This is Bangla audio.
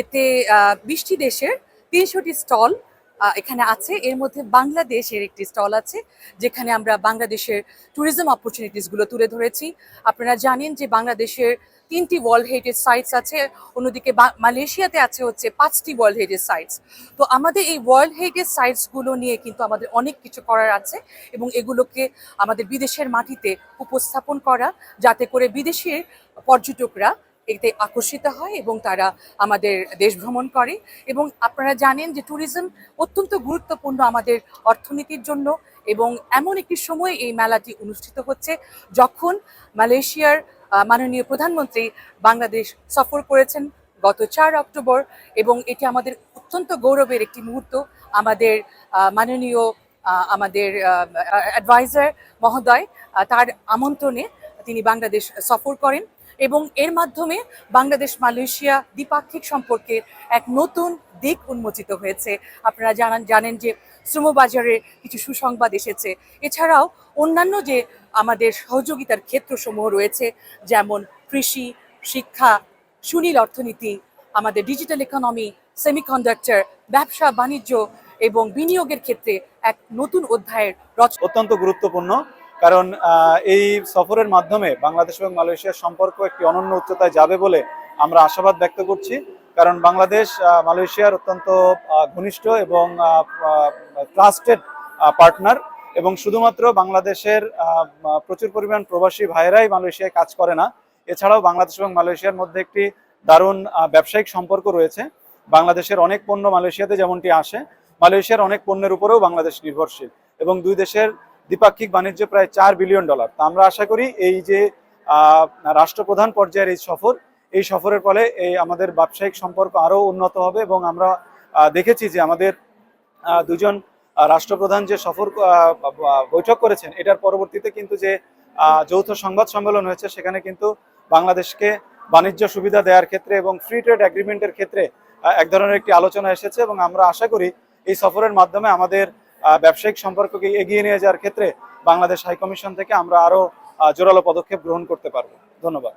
এতে বিশটি দেশের তিনশোটি স্টল এখানে আছে। এর মধ্যে বাংলাদেশের একটি স্টল আছে, যেখানে আমরা বাংলাদেশের ট্যুরিজম অপরচুনিটিসগুলো তুলে ধরেছি। আপনারা জানেন যে বাংলাদেশের তিনটি ওয়ার্ল্ড হেরিটেজ সাইটস আছে, অন্যদিকে মালয়েশিয়াতে আছে হচ্ছে পাঁচটি ওয়ার্ল্ড হেরিটেজ সাইটস তো আমাদের এই ওয়ার্ল্ড হেরিটেজ সাইটসগুলো নিয়ে কিন্তু আমাদের অনেক কিছু করার আছে এবং এগুলোকে আমাদের বিদেশের মাটিতে উপস্থাপন করা, যাতে করে বিদেশের পর্যটকরা এতে আকর্ষিত হয় এবং তারা আমাদের দেশ ভ্রমণ করে। এবং আপনারা জানেন যে ট্যুরিজম অত্যন্ত গুরুত্বপূর্ণ আমাদের অর্থনীতির জন্য এবং এমন একটি সময়ে এই মেলাটি অনুষ্ঠিত হচ্ছে যখন মালয়েশিয়ার মাননীয় প্রধানমন্ত্রী বাংলাদেশ সফর করেছেন গত চার অক্টোবর এবং এটি আমাদের অত্যন্ত গৌরবের একটি মুহূর্ত। আমাদের মাননীয় আমাদের অ্যাডভাইজার মহোদয় তার আমন্ত্রণে তিনি বাংলাদেশ সফর করেন। এবং এর মাধ্যমে বাংলাদেশ মালয়েশিয়া দ্বিপাক্ষিক সম্পর্কের এক নতুন দিক উন্মোচিত হয়েছে। আপনারা জানান, জানেন যে শ্রমবাজারে কিছু সুসংবাদ এসেছে। এছাড়াও অন্যান্য যে আমাদের সহযোগিতার ক্ষেত্রসমূহ রয়েছে, যেমন কৃষি, শিক্ষা, সুনীল অর্থনীতি, আমাদের ডিজিটাল ইকোনমি, সেমিকন্ডাক্টর, ব্যবসা, বাণিজ্য এবং বিনিয়োগের ক্ষেত্রে এক নতুন অধ্যায়ের রচনা। অত্যন্ত গুরুত্বপূর্ণ। কারণ এই সফরের মাধ্যমে বাংলাদেশ এবং মালয়েশিয়ার সম্পর্ক একটি অনন্য উচ্চতায় যাবে বলে আমরা আশাবাদ ব্যক্ত করছি। কারণ বাংলাদেশ মালয়েশিয়ার অত্যন্ত ঘনিষ্ঠ এবং ট্রাস্টেড পার্টনার এবং শুধুমাত্র বাংলাদেশের প্রচুর পরিমাণ প্রবাসী ভাইয়েরাই মালয়েশিয়ায় কাজ করে না। এছাড়াও বাংলাদেশ এবং মালয়েশিয়ার মধ্যে একটি দারুণ ব্যবসায়িক সম্পর্ক রয়েছে। বাংলাদেশের অনেক পণ্য মালয়েশিয়াতে যেমনটি আসে, মালয়েশিয়ার অনেক পণ্যের উপরেও বাংলাদেশ নির্ভরশীল এবং দুই দেশের দ্বিপাক্ষিক বাণিজ্য প্রায় চার বিলিয়ন ডলার। তা আমরা আশা করি এই যে রাষ্ট্রপ্রধান পর্যায়ের এই সফর, এই সফরের ফলে এই আমাদের ব্যবসায়িক সম্পর্ক আরও উন্নত হবে এবং আমরা দেখেছি যে আমাদের দুজন রাষ্ট্রপ্রধান যে সফর বৈঠক করেছেন, এটার পরবর্তীতে কিন্তু যে যৌথ সংবাদ সম্মেলন হয়েছে, সেখানে কিন্তু বাংলাদেশকে বাণিজ্য সুবিধা দেওয়ার ক্ষেত্রে এবং ফ্রি ট্রেড এগ্রিমেন্টের ক্ষেত্রে এক ধরনের একটি আলোচনা এসেছে এবং আমরা আশা করি এই সফরের মাধ্যমে আমাদের ব্যবসায়িক সম্পর্ককে এগিয়ে নিয়ে যাওয়ার ক্ষেত্রে বাংলাদেশ হাইকমিশন থেকে আমরা আরও আহ, জোরালো পদক্ষেপ গ্রহণ করতে পারব। ধন্যবাদ।